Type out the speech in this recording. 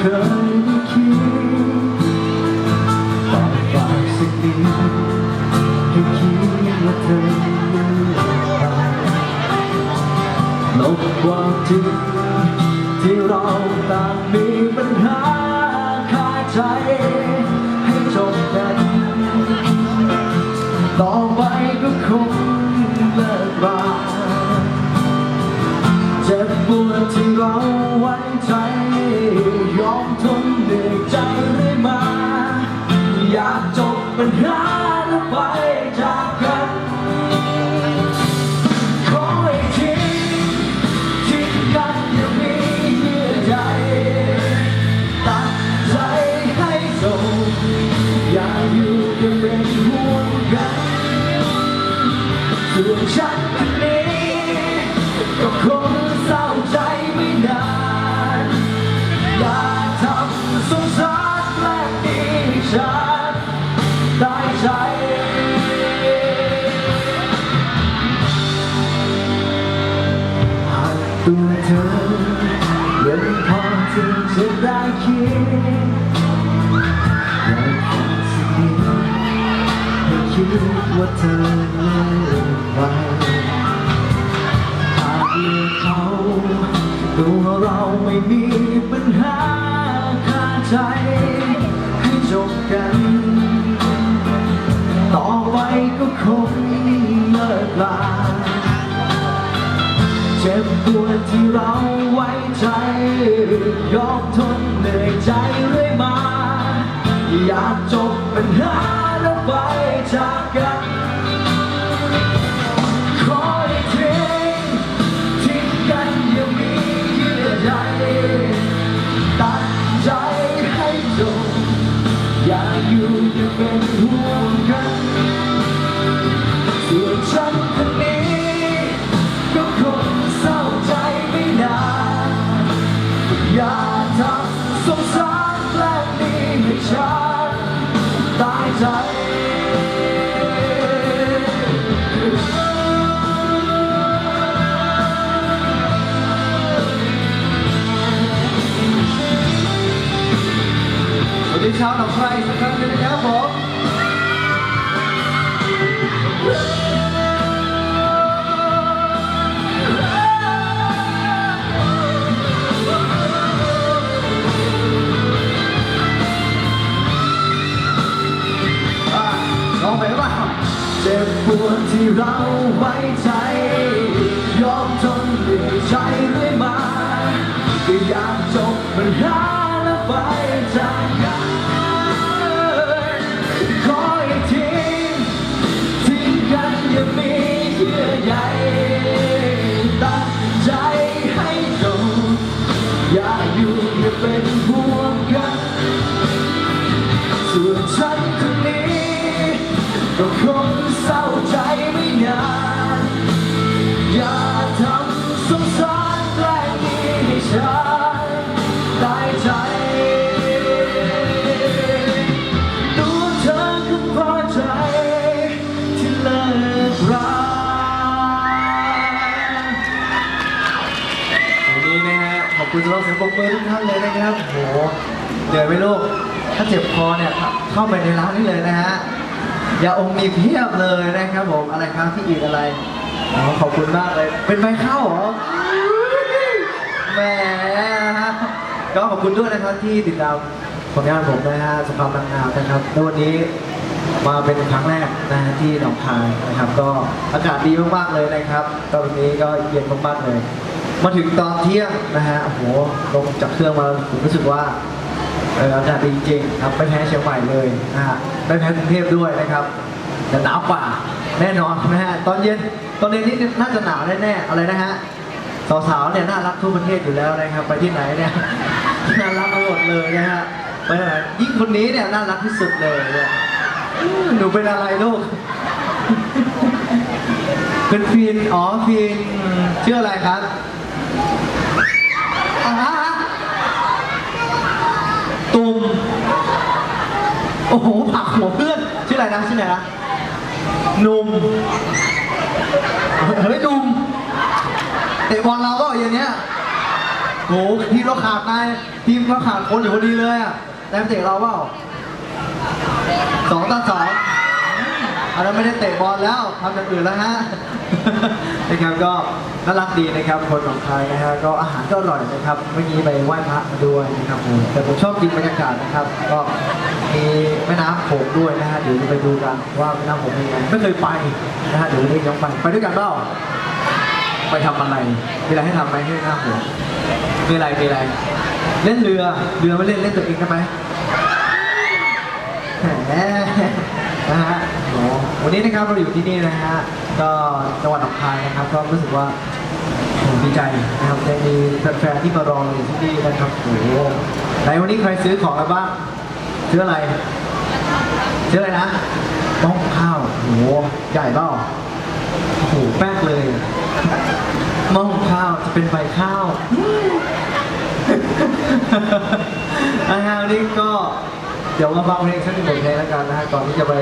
กับเขาเดินเลยไม่เคยได้คิดแต่ฝากสักนิดให้คิดว่าเธอเลือกไปลบความจริง พอที่จะได้คิดอยากฟังสักนิดให้คิดว่าเธอเลือกไปหากเลือกเขาตัวเราไม่มีปัญหาคาใจ ใจวันนี้เช้าหนองไพรสักครั้งหนึงนะครับผม เราไว้ใจ ยอมทนเหนื่อยใจเรื่อยมาก็อยากจบปัญหาและไปจากกันขอให้ทิ้งทิ้งกันอย่ามี ขอบคุณสำหรับเสียงปรบมือทุกท่านเลยนะครับโหเหนื่อยไหมลูก ถ้าเจ็บคอเนี่ยเข้าไปในร้านนี้เลยนะฮะยาอมมีเพียบเลยนะครับผมอะไรครับที่อีกอะไรอ๋อขอบคุณมากเลย เป็นไฟเข้าเหรอแหมนะฮะก็ขอบคุณด้วยนะครับที่ติดตามผลงานผมนะฮะสงครามนางงามนะครับแล้ววันนี้มาเป็นครั้งแรกนะฮะที่หนองคายนะครับ ก็อากาศดีมากๆเลยนะครับ ตอนนี้ก็เย็นมากๆเลย มาถึงตอนเที่ยงนะฮะโอ้โหลงจากเครื่องมาผมรู้สึกว่าเอออากาศดีจริงๆครับไม่แพ้เชียงใหม่เลยนะฮะไม่แพ้กรุงเทพด้วยนะครับแต่หนาวกว่าแน่นอนนะฮะตอนเย็นตอนเย็นนี่น่าจะหนาวแน่ๆอะไรนะฮะสาวๆเนี่ยน่ารักทั่วประเทศอยู่แล้วนะครับไปที่ไหนเนี่ยน่ารักมาหมดเลยนะฮะไปไหนยิ่งคนนี้เนี่ยน่ารักที่สุดเลยเนี่ยหนูเป็นอะไรลูกเป็นฟินอ๋อฟินชื่ออะไรครับ อ่าฮะตุ่ม โอ้โหผักหัวเพื่อน ชื่ออะไรนะชื่ออะไรนะหนุ่มเฮ้ยหนุ่มเตะบอลเราก็อย่างเนี้ยโหทีมเราขาดนายทีมเราขาดคนอยู่พอดีเลยอะแต่เตะเราเปล่าสองต่อสองอันนั้นไม่ได้เตะบอลแล้วทำอย่างอื่นแล้วฮะนะครับก็น่ารักดีนะครับคนของไทยนะฮะก็อาหารก็อร่อยนะครับเมื่อกี้ไปไหว้พระมาด้วยนะครับแต่ผมชอบกินบรรยากาศนะครับ ก็ มีแม่น้ำโขงด้วยนะฮะเดี๋ยวจะไปดูกันว่าแม่น้ำโขงเป็นยังไงไม่เคยไปนะฮะเดี๋ยวนี้ย้อนไปไปด้วยกันเปล่าไปทำอะไรมีอะไรให้ทำไหมที่หน้าผมมีอะไรมีอะไร เล่นเรือเรือไม่เล่นเล่นตัวเองได้ไหมแหมนะฮะโอ้วันนี้นะครับเราอยู่ที่นี่นะฮะก็จังหวัดหนองคายนะครับ ก็รู้สึกว่าผมดีใจนะครับได้มีแฟนๆที่มารออยู่ที่นี่นะครับโอ้โหไหนวันนี้ใครซื้อของอะไรบ้าง ซื้ออะไร ซื้ออะไรนะหม้องข้าวโอ้โหใหญ่เปล่าโอ้โหแป๊กเลยหม้องข้าวจะเป็นใบข้าวนะฮะวันนี้ก็เดี๋ยวมาฟังเพลงสักหนึ่งบทเพลงแล้วกันนะฮะก่อนที่จะไป